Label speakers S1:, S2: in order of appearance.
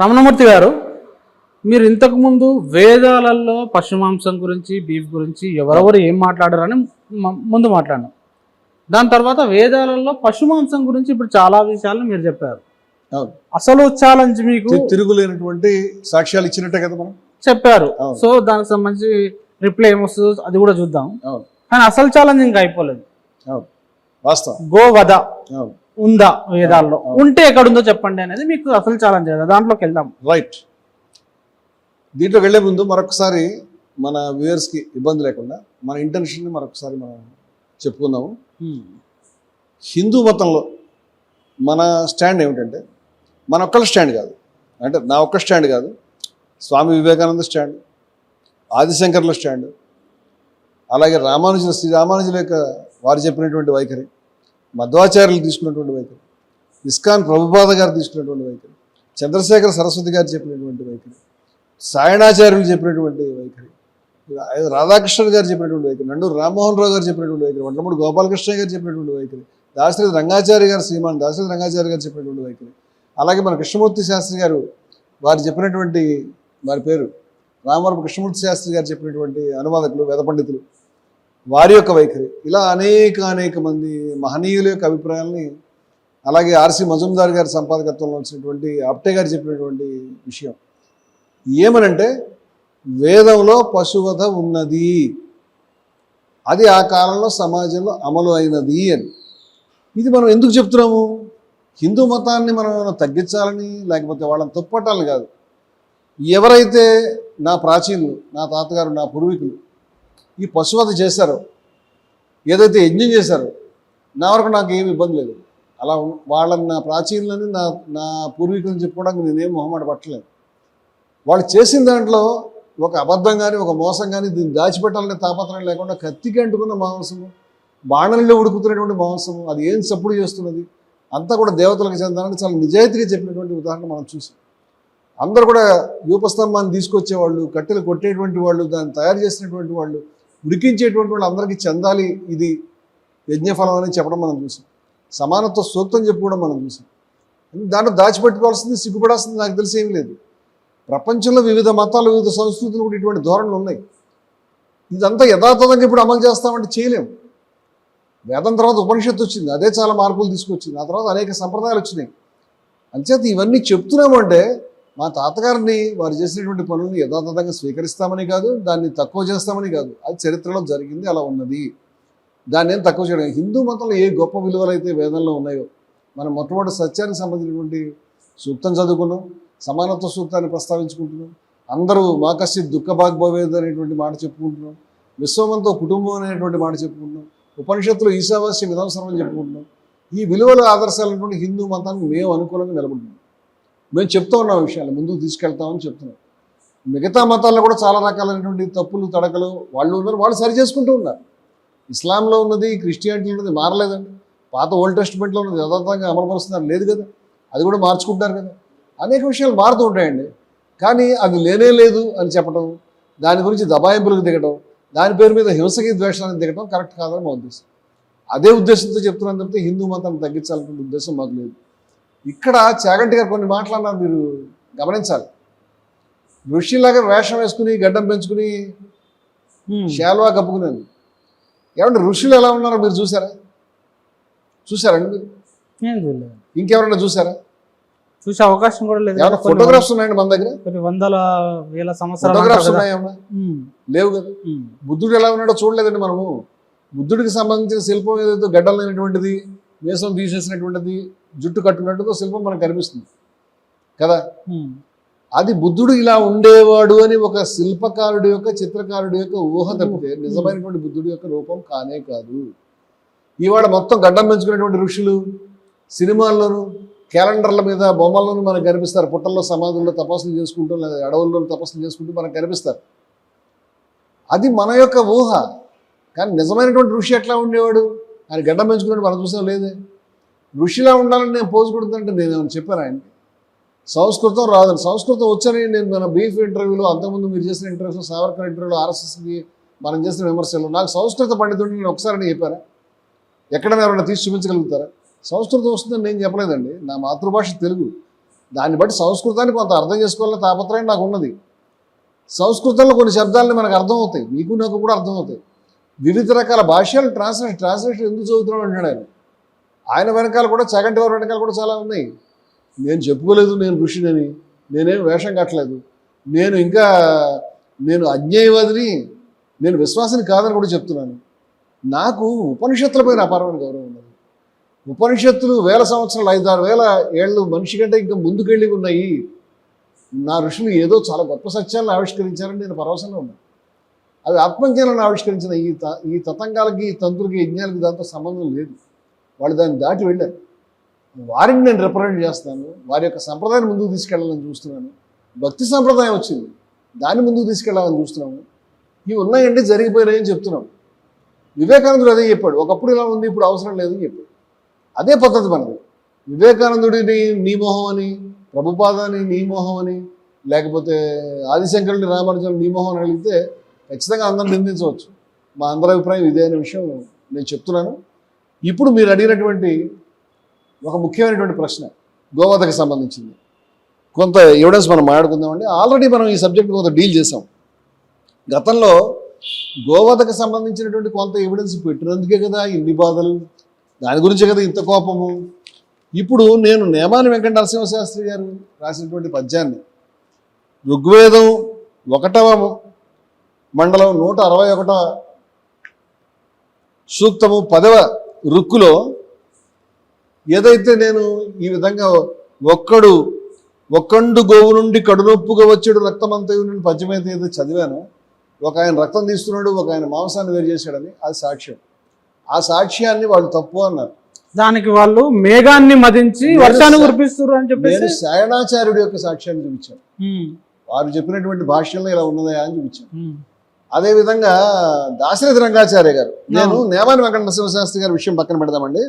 S1: రమణమూర్తి గారు మీరు ఇంతకు ముందు వేదాలలో పశుమాంసం గురించి బీఫ్ గురించి ఎవరెవరు ఏం మాట్లాడారని ముందు మాట్లాడినాం. దాని తర్వాత వేదాలలో పశుమాంసం గురించి ఇప్పుడు చాలా విషయాలు మీరు చెప్పారు. అసలు ఛాలెంజ్ మీకు
S2: తిరుగులేనటువంటి సాక్ష్యాలు ఇచ్చినట్టే కదా మనం?
S1: చెప్పారు. సో దానికి సంబంధించి రిప్లై ఏమొస్తుందో అది కూడా చూద్దాం.
S2: అవును.
S1: కానీ అసలు ఛాలెంజ్ ఇంకా అయిపోలేదు.
S2: వాస్తవం.
S1: గోవధ. ఉందా వేదాల్లో. ఉంటే ఎక్కడుందో చెప్పండి అనేది మీకు అసలు ఛాలెంజ్ కదా. దాంట్లోకి వెళ్దాం.
S2: రైట్ దీంట్లోకి వెళ్ళే ముందు మరొకసారి మన వ్యూయర్స్కి ఇబ్బంది లేకుండా మన ఇంటెన్షన్ని మరొకసారి మనం చెప్పుకుందాము. హిందూ మతంలో మన స్టాండ్ ఏమిటంటే మన ఒక్కళ్ళ స్టాండ్ కాదు. అంటే నా ఒక్క స్టాండ్ కాదు. స్వామి వివేకానంద స్టాండ్ ఆదిశంకర్ల స్టాండ్ అలాగే రామానుజుల శ్రీ రామానుజుల యొక్క వారు చెప్పినటువంటి వైఖరి. మధ్వాచార్యులు తీసుకున్నటువంటి వైఖరి ఇస్కాన్ ప్రభుపాద గారు తీసుకున్నటువంటి వైఖరి చంద్రశేఖర సరస్వతి గారు చెప్పినటువంటి వైఖరి సాయణాచార్యులు చెప్పినటువంటి వైఖరి రాధాకృష్ణ గారు చెప్పినటువంటి వైఖరి నండూరు రామ్మోహన్ రావు గారు చెప్పినటువంటి వైఖరి వంటమూడు గోపాలకృష్ణ గారు చెప్పినటువంటి వైఖరి దాశరథి రంగాచార్య గారు శ్రీమాన్ దాశరథి రంగాచార్య గారు చెప్పినటువంటి వైఖరి. అలాగే మన కృష్ణమూర్తి శాస్త్రి గారు వారు చెప్పినటువంటి వారి పేరు రామవరపు కృష్ణమూర్తి శాస్త్రి గారు చెప్పినటువంటి అనువాదకులు వేద పండితులు వారి యొక్క వైఖరి. ఇలా అనేక అనేక మంది మహనీయుల యొక్క అభిప్రాయాల్ని అలాగే ఆర్సి మజుందార్ గారి సంపాదకత్వంలో వచ్చినటువంటి అప్టే గారు చెప్పినటువంటి విషయం. ఏమనంటే వేదంలో పశువధ ఉన్నది. అది ఆ కాలంలో సమాజంలో అమలు అయినది అని. ఇది మనం ఎందుకు చెప్తున్నాము? హిందూ మతాన్ని మనం తగ్గించాలని లేకపోతే వాళ్ళని తప్పట్టాలని కాదు. ఎవరైతే నా ప్రాచీనులు నా తాతగారు నా పూర్వీకులు ఈ పశువధ చేశారో. ఏదైతే యజ్ఞం చేశారో నా వరకు నాకు ఏమి ఇబ్బంది లేదు. అలా వాళ్ళని నా ప్రాచీనులని నా నా పూర్వీకులను చెప్పుకోవడానికి నేనేం మొహమాట పట్టలేదు. వాళ్ళు చేసిన దాంట్లో ఒక అబద్ధం కానీ ఒక మోసం కానీ దీన్ని దాచిపెట్టాలనే తాపత్రం లేకుండా కత్తికి అంటుకున్న మాంసము బాణలిలో ఉడుకుతున్నటువంటి మాంసము అది ఏం సపోర్ట్ చేస్తున్నది? అంతా కూడా దేవతలకు చెందాలని చాలా నిజాయితీగా చెప్పినటువంటి ఉదాహరణ మనం చూసాం. అందరూ కూడా యూపస్తంభాన్ని తీసుకొచ్చేవాళ్ళు కట్టెలు కొట్టేటువంటి వాళ్ళు దాన్ని తయారు చేసినటువంటి వాళ్ళు ఉడికించేటువంటి వాళ్ళు అందరికీ చెందాలి. ఇది యజ్ఞఫలం అని చెప్పడం మనం చూసాం. సమానత్వ సూక్తం చెప్పుకోవడం మనం చూసాం. దాంట్లో దాచిపెట్టుకోవాల్సింది సిగ్గుపడాల్సింది నాకు తెలిసి ఏమీ లేదు. ప్రపంచంలో వివిధ మతాలు వివిధ సంస్కృతులు కూడా ఇటువంటి ధోరణులు ఉన్నాయి. ఇదంతా యథాతథంగా ఇప్పుడు అమలు చేస్తామంటే చేయలేము. వేదం తర్వాత ఉపనిషత్తు వచ్చింది అదే చాలా మార్పులు తీసుకొచ్చింది. ఆ తర్వాత అనేక సంప్రదాయాలు వచ్చినాయి. అంచేత ఇవన్నీ చెప్తున్నామంటే మా తాతగారిని వారు చేసినటువంటి పనులను యథాతథంగా స్వీకరిస్తామని కాదు దాన్ని తక్కువ చేస్తామని కాదు. అది చరిత్రలో జరిగింది అలా ఉన్నది. దాన్ని ఏం తక్కువ చేయడం హిందూ మతంలో ఏ గొప్ప విలువలు అయితే వేదంలో ఉన్నాయో మనం మొట్టమొదటి సత్యానికి సంబంధించినటువంటి సూక్తం చదువుకున్నాం సమానత్వ సూక్తాన్ని ప్రస్తావించుకుంటున్నాం అందరూ మాకసి దుఃఖ భాగ్భవేద్ అనేటువంటి మాట చెప్పుకుంటున్నాం విశ్వమంతో కుటుంబం అనేటువంటి మాట చెప్పుకుంటున్నాం ఉపనిషత్తులు ఈశావాస్య విధానసరం అని చెప్పుకుంటున్నాం. ఈ విలువల ఆదర్శాలైనటువంటి హిందూ మతాన్ని మేము అనుకూలంగా నిలబడుతున్నాం. మేము చెప్తా ఉన్నాం విషయాలు ముందుకు తీసుకెళ్తామని చెప్తున్నాం. మిగతా మతాల్లో కూడా చాలా రకాలైనటువంటి తప్పులు తడకలు వాళ్ళు ఉన్నారు వాళ్ళు సరి చేసుకుంటూ ఉన్నారు. ఇస్లాంలో ఉన్నది క్రిస్టియానిటీ ఉన్నది మారలేదండి. పాత ఓల్డ్ టెస్ట్మెంట్లో ఉన్నది యథార్థంగా అమలుపరుస్తున్నారు లేదు కదా. అది కూడా మార్చుకుంటారు కదా. అనేక విషయాలు మారుతూ ఉంటాయండి. కానీ అది లేనే లేదు అని చెప్పడం దాని గురించి దబాయింపులకు దిగడం దాని పేరు మీద హింసకి ద్వేషానికి దిగడం కరెక్ట్ కాదని మా ఉద్దేశం. అదే ఉద్దేశంతో చెప్తున్నాను తప్పితే హిందూ మతాన్ని తగ్గించాలనే ఉద్దేశం మాకు లేదు. ఇక్కడ చాగంటి గారు కొన్ని మాట్లాడినారు మీరు గమనించాలి. ఋషిలాగా వేషం వేసుకుని గడ్డం పెంచుకుని. శాల్వా కప్పుకునేది. ఏమంటే ఋషులు ఎలా ఉన్నారో మీరు చూసారా? చూసారండి మీరు? ఇంకెవరైనా చూసారా?
S1: చూసే అవకాశం కూడా లేదు
S2: ఏమైనా
S1: కొన్ని
S2: ఫోటోగ్రాఫ్స్ ఉన్నాయండి మన దగ్గర?
S1: కొన్ని వందల వేల సంవత్సరాలు
S2: ఫోటోగ్రాఫ్స్. ఉన్నాయేమన్నా. లేవు కదా. బుద్ధుడు ఎలా ఉన్నాడో చూడలేదండి మనము. బుద్ధుడికి సంబంధించిన శిల్పం ఏదైతే గడ్డలైనటువంటిది వేసం తీసేసినటువంటిది జుట్టు కట్టుకున్నట్టుగా శిల్పం మనకు కనిపిస్తుంది. కదా. అది బుద్ధుడు ఇలా ఉండేవాడు అని ఒక శిల్పకారుడి యొక్క చిత్రకారుడి యొక్క ఊహ తప్పితే నిజమైనటువంటి బుద్ధుడి యొక్క రూపం కానే కాదు. ఇవాళ మొత్తం గడ్డం పెంచుకునేటువంటి ఋషులు సినిమాల్లోనూ క్యాలెండర్ల మీద బొమ్మల్లోనూ మనకు కనిపిస్తారు. పుట్టల్లో సమాధుల్లో తపస్సులు చేసుకుంటూ లేదా అడవుల్లో తపస్సులు చేసుకుంటూ మనకు కనిపిస్తారు. అది మన యొక్క ఊహ. కానీ నిజమైనటువంటి ఋషి ఎట్లా ఉండేవాడు? ఆయన గడ్డ పెంచుకున్నాడు మనం చూసా లేదే? ఋషిలా ఉండాలని నేను పోజు కొడుతుంటే నేను ఏమైనా చెప్పాను ఆయనకి? సంస్కృతం రాదని సంస్కృతం వచ్చని నేను మన బీఫ్ ఇంటర్వ్యూలో అంతకుముందు మీరు చేసిన ఇంటర్వ్యూలో సావర్కర్ ఇంటర్వ్యూలో ఆర్ఎస్ఎస్కి మనం చేసిన విమర్శలు నాకు సంస్కృత పండితుడిని నేను ఒకసారి అని చెప్పారా ఎక్కడైనా ఎవరైనా తీసి చూపించగలుగుతారా? సంస్కృతం వస్తుందని నేను చెప్పలేదండి. నా మాతృభాష తెలుగు. దాన్ని బట్టి సంస్కృతాన్ని కొంత అర్థం చేసుకోవాలని తాపత్రయం నాకు ఉన్నది. సంస్కృతంలో కొన్ని శబ్దాలని మనకు అర్థమవుతాయి. మీకు నాకు కూడా అర్థమవుతాయి. వివిధ రకాల భాషలు ట్రాన్స్లేషన్ ట్రాన్స్లేషన్ ఎందుకు చదువుతున్నాం అంటున్నాడు ఆయన. ఆయన వెనకాల కూడా చగంటి వారి వెనకాల కూడా చాలా ఉన్నాయి. నేను చెప్పుకోలేదు నేను ఋషినని. నేనేం వేషం కట్టలేదు నేను ఇంకా నేను అజ్ఞేయవాదిని నేను విశ్వాసిని కాదని కూడా చెప్తున్నాను. నాకు ఉపనిషత్తులపైన అపారమైన గౌరవం ఉన్నది. ఉపనిషత్తులు వేల సంవత్సరాలు ఐదు ఆరు వేల ఏళ్ళు మనిషి కంటే ఇంకా ముందుకెళ్ళి ఉన్నాయి. నా ఋషులు ఏదో చాలా గొప్ప సత్యాలను ఆవిష్కరించారని నేను పరవశంలో ఉన్నాను. అవి ఆత్మజ్ఞానాన్ని ఆవిష్కరించిన ఈ త ఈ తతంగాలకి ఈ తంతులకి యజ్ఞాలకి దాంతో సంబంధం లేదు. వాళ్ళు దాన్ని దాటి వెళ్ళారు. వారిని నేను రిప్రజెంట్ చేస్తాను. వారి యొక్క సంప్రదాయాన్ని ముందుకు తీసుకెళ్ళాలని చూస్తున్నాను. భక్తి సంప్రదాయం వచ్చింది. దాన్ని ముందుకు తీసుకెళ్ళాలని చూస్తున్నాము. ఇవి ఉన్నాయండి జరిగిపోయినాయని చెప్తున్నాం. వివేకానందుడు అదే చెప్పాడు. ఒకప్పుడు ఇలా ఉంది ఇప్పుడు అవసరం లేదని చెప్పాడు. అదే పద్ధతి మనది. వివేకానందుడిని నీ మొహం అని ప్రభుపాదాన్ని నీ మొహం అని లేకపోతే ఆదిశంకరుని రామానుజం నీ మొహం అని అడిగితే ఖచ్చితంగా అందరం నిందించవచ్చు. మా అందరి అభిప్రాయం ఇదే అనే విషయం నేను చెప్తున్నాను. ఇప్పుడు మీరు అడిగినటువంటి ఒక ముఖ్యమైనటువంటి ప్రశ్న గోవధకు సంబంధించింది. కొంత ఎవిడెన్స్ మనం మాట్లాడుకుందామండి. ఆల్రెడీ మనం ఈ సబ్జెక్ట్ కొంత డీల్ చేసాం గతంలో గోవధకు సంబంధించినటువంటి కొంత ఎవిడెన్స్ పెట్టినందుకే కదా ఇన్ని బాధలు దాని గురించే కదా ఇంత కోపము. ఇప్పుడు నేను నేమాని వెంకట నరసింహశాస్త్రి గారు రాసినటువంటి పద్యాన్ని ఋగ్వేదం ఒకటవ మండలం నూట అరవై ఒకటవ సూక్తము పదవ రుక్కులో ఏదైతే నేను ఈ విధంగా ఒక్కడు ఒక్కండు గోవు నుండి కడునొప్పుగా వచ్చాడు రక్తమంతయు నుండి పద్యమైతే ఏదో చదివాను. ఒక ఆయన రక్తం తీస్తున్నాడు ఒక ఆయన మాంసాన్ని వేరు చేశాడని అది సాక్ష్యం. ఆ సాక్ష్యాన్ని వాళ్ళు తప్పు అన్నారు.
S1: దానికి వాళ్ళు మేఘాన్ని మదించి
S2: నేను
S1: వర్షాన్ని కురిపిస్తారు అని చెప్పేసి
S2: నేను శయనాచార్యుడి యొక్క సాక్ష్యాన్ని చూపించాను. వారు చెప్పినటువంటి భాష్యంలో ఇలా ఉన్నదా అని చూపించాను. అదేవిధంగా దాశరథి రంగాచార్య గారు. నేను నేమాని వెంకట నరసింహశాస్త్రి గారి విషయం పక్కన పెడదామండి.